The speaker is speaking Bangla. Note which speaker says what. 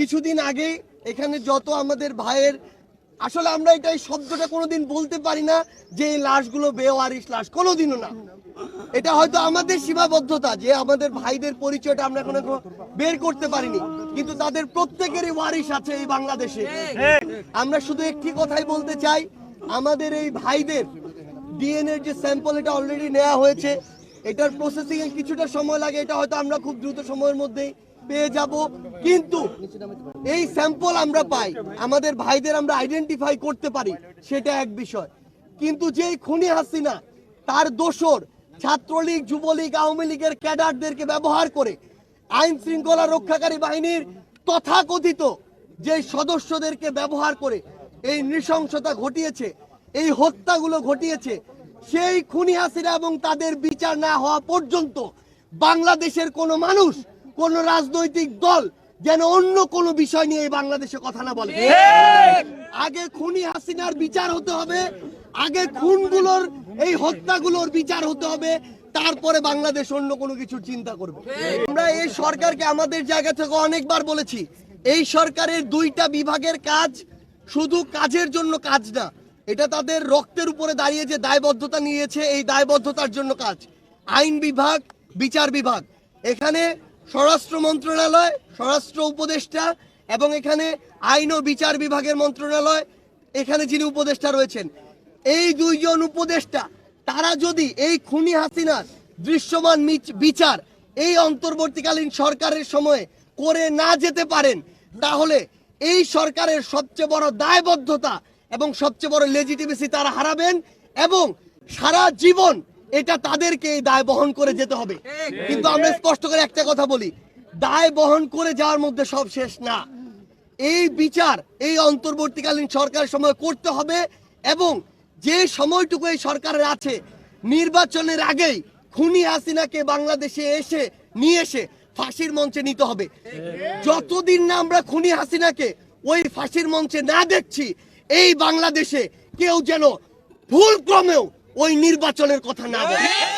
Speaker 1: কিছুদিন আগে এখানে যত আমাদের ভাইয়ের, আসলে আমরা এটা এই শব্দটা কোনোদিন বলতে পারি না যে এই লাশগুলো বেওয়ারিশ লাশ, কোনোদিনও না। এটা হয়তো আমাদের সীমাবদ্ধতা যে আমাদের ভাইদের পরিচয়টা আমরা এখনও বের করতে পারিনি, কিন্তু তাদের প্রত্যেকেরই ওয়ারিশ আছে এই বাংলাদেশে। আমরা শুধু একটি কথাই বলতে চাই, আমাদের এই ভাইদের ডিএনএ যে স্যাম্পল এটা অলরেডি নেওয়া হয়েছে, এটার প্রসেসিং এ কিছুটা সময় লাগে, এটা হয়তো আমরা খুব দ্রুত সময়ের মধ্যেই পেয়ে যাব। কিন্তু এই স্যাম্পল আমরা পাই, আমাদের ভাইদের আমরা আইডেন্টিফাই করতে পারি, সেটা এক বিষয়। কিন্তু যে খুনি হাসিনা, তার দোসর ছাত্রলীগ, যুবলীগ, আওয়ামী লীগের ক্যাডারদেরকে ব্যবহার করে আইন শৃঙ্খলা রক্ষাকারী বাহিনীর তথাকথিত যে সদস্যদেরকে ব্যবহার করে এই নৃশংসতা ঘটিয়েছে, এই হত্যাগুলো ঘটিয়েছে, সেই খুনি হাসিনা এবং তাদের বিচার না হওয়া পর্যন্ত বাংলাদেশের কোনো মানুষ কোন রাজনৈতিক দল যেন অন্য কোনো বিষয় নিয়ে এই বাংলাদেশে কথা না বলে। আগে খুনি হাসিনার বিচার হতে হবে আগে খুনগুলোর এই হত্যাগুলোর বিচার হতে হবে তারপরে বাংলাদেশ অন্য কোনো কিছু চিন্তা করবে। আমরা এই সরকারকে আমাদের জায়গা থেকে অনেকবার বলেছি এই সরকারের দুইটা বিভাগের কাজ শুধু কাজের জন্য কাজ না এটা তাদের রক্তের উপরে দাঁড়িয়ে যে দায়বদ্ধতা নিয়েছে এই দায়বদ্ধতার জন্য কাজ। আইন বিভাগ বিচার বিভাগ। এখানে স্বরাষ্ট্র মন্ত্রণালয়, স্বরাষ্ট্র উপদেষ্টা এবং এখানে আইন ও বিচার বিভাগের মন্ত্রণালয়, এখানে যিনি উপদেষ্টা রয়েছেন। এই দুইজন উপদেষ্টা, তারা যদি এই খুনি হাসিনার দৃশ্যমান বিচার এই অন্তর্বর্তীকালীন সরকারের সময়ে করে না যেতে পারেন, তাহলে এই সরকারের সবচেয়ে বড় দায়বদ্ধতা এবং সবচেয়ে বড় লেজিটিমেসি তারা হারাবেন এবং সারা জীবন এটা তাদেরকে এই দায় বহন করে যেতে হবে। কিন্তু আমরা স্পষ্ট করে একটা কথা বলি দায় বহন করে যাওয়ার মধ্যে সব শেষ না। এই বিচার এই অন্তর্বর্তীকালীন সরকারের সময় করতে হবে এবং যে সময়টুকু এই সরকারের আছে নির্বাচনের আগেই খুনি হাসিনাকে বাংলাদেশে এসে নিয়ে এসে ফাঁসির মঞ্চে নিতে হবে। যতদিন না আমরা খুনি হাসিনাকে ওই ফাঁসির মঞ্চে না দেখছি এই বাংলাদেশে কেউ যেন ভুল ক্রমেও ওই নির্বাচনের কথা না বলে।